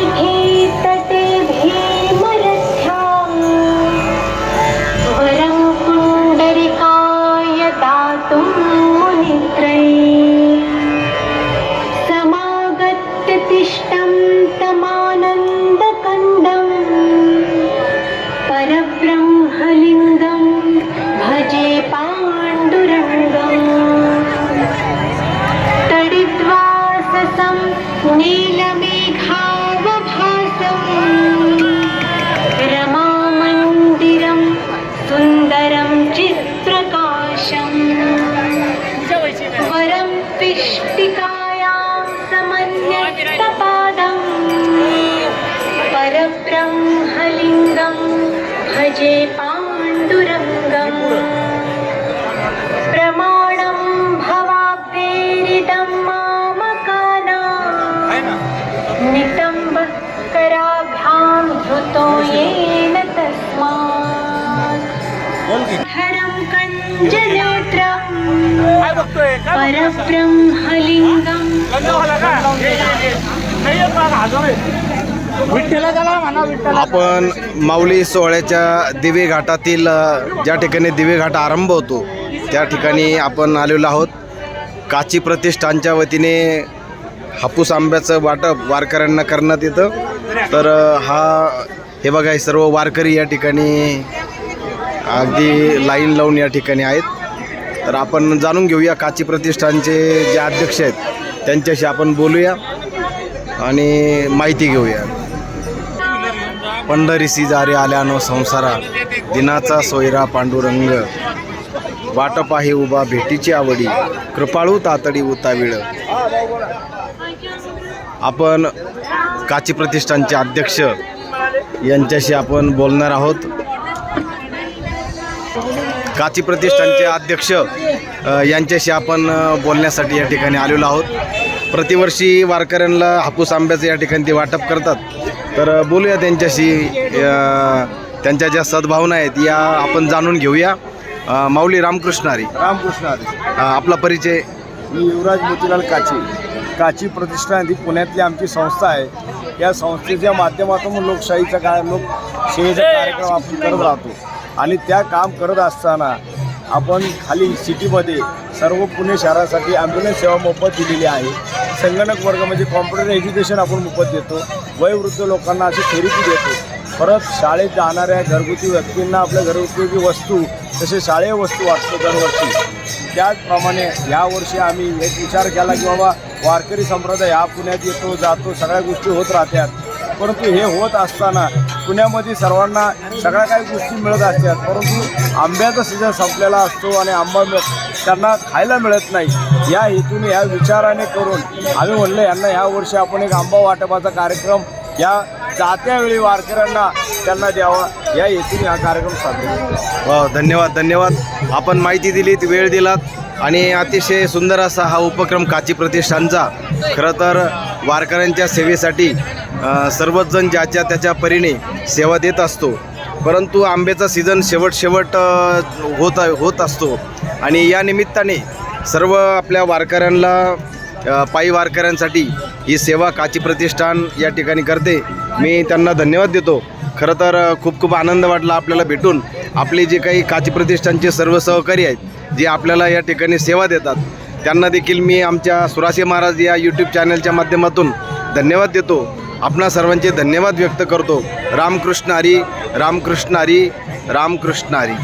Thank you. परब्रह्मलिङ्गं भजे पाण्डुरङ्गम्। प्रमाणं भवाब्देरिदं मामकाना। नितम्बकराभ्यां धृतो येन तस्मात्। हरं काय परब्रह्मलिङ्गं आपण माऊली सोहळ्याच्या दिवे घाटातील ज्या ठिकाणी दिवे घाट आरंभ होतो त्या ठिकाणी आपण आलेलो आहोत. काची प्रतिष्ठानच्या वतीने हापूस आंब्याचं वाटप वारकऱ्यांना करण्यात येतं. तर हा हे बघा हे सर्व वारकरी या ठिकाणी अगदी लाईन लावून या ठिकाणी आहेत. तर आपण जाणून घेऊया काची प्रतिष्ठानचे जे अध्यक्ष आहेत त्यांच्याशी आपण बोलूया आणि माहिती घेऊया. पंढरीसी जारे आल्यानो संसारा दिनाचा सोयरा पांडुरंग. वाटप आहे उभा भेटीची आवडी कृपाळू तातडी उताविळ. आपण काची प्रतिष्ठानचे अध्यक्ष यांच्याशी आपण बोलणार आहोत. काची प्रतिष्ठानचे अध्यक्ष यांच्याशी आपण बोलण्यासाठी या ठिकाणी आलेलो आहोत. प्रतिवर्षी वारकऱ्यांना हापूस आंब्याचं या ठिकाणी ते वाटप करतात. तर बोलूया त्यांच्याशी. त्यांच्या ज्या सद्भावना आहेत या आपण जाणून घेऊया. माऊली रामकृष्ण हरी. रामकृष्ण हरी. अ, आपला परिचय. मी युवराज मोतीलाल काची. काची प्रतिष्ठान ही पुण्यातली आमची संस्था आहे. या संस्थेच्या माध्यमातून लोकशाहीचा काय लोकशाहीचा कार्यक्रम आपण करत राहतो. आणि त्या काम करत असताना आपण खाली सिटीमध्ये सर्व पुणे शहरासाठी ॲम्ब्युलन्स सेवा मोफत दिलेली आहे. संगणक वर्ग म्हणजे कॉम्प्युटर एज्युकेशन आपण मोफत देतो. वयवृद्ध लोकांना अशी थेरपी देतो. परत शाळेत जाणाऱ्या घरगुती व्यक्तींना आपल्या घरगुती वस्तू तसे शाळेय वस्तू वाटतो दरवर्षी. त्याचप्रमाणे यावर्षी आम्ही एक विचार केला की बाबा वारकरी संप्रदाय हा पुण्यात येतो जातो सगळ्या गोष्टी होत राहतात. परंतु हे होत असताना पुण्यामध्ये सर्वांना सगळ्या काही गोष्टी मिळत असतात परंतु आंब्याचा सीझन संपलेला असतो आणि आंबा त्यांना खायला मिळत नाही. या हेतूने या विचाराने करून आम्ही म्हणलं यांना ह्या वर्षी आपण एक आंबा वाटपाचा कार्यक्रम या जात्यावेळी वारकऱ्यांना त्यांना द्यावा. या हेतूने हा कार्यक्रम साजरा केला. वा धन्यवाद धन्यवाद. आपण माहिती दिलीत वेळ दिलात आणि अतिशय सुंदर असा हा उपक्रम काची प्रतिष्ठानचा खरं तर वारकऱ्यांच्या सेवेसाठी सर्वच जण ज्याच्या त्याच्या परीने सेवा देत असतो. परंतु आंब्याचा सीझन शेवट शेवट होत होत असतो. आणि या निमित्ताने सर्व आपल्या वारकऱ्यांना पायी वारकऱ्यांसाठी ही सेवा काची प्रतिष्ठान या ठिकाणी करते. मी त्यांना धन्यवाद देतो. खरं तर खूप खूप आनंद वाटला आपल्याला भेटून. आपले जे काही काची प्रतिष्ठानचे सर्व सहकारी आहेत जे आपल्याला या ठिकाणी सेवा देतात त्यांना देखील मी आमच्या सुरासे महाराज या यूट्यूब चॅनलच्या माध्यमातून धन्यवाद देतो. आपणा सर्वांचे धन्यवाद व्यक्त करतो. रामकृष्ण हरी रामकृष्ण हरी रामकृष्ण हरी.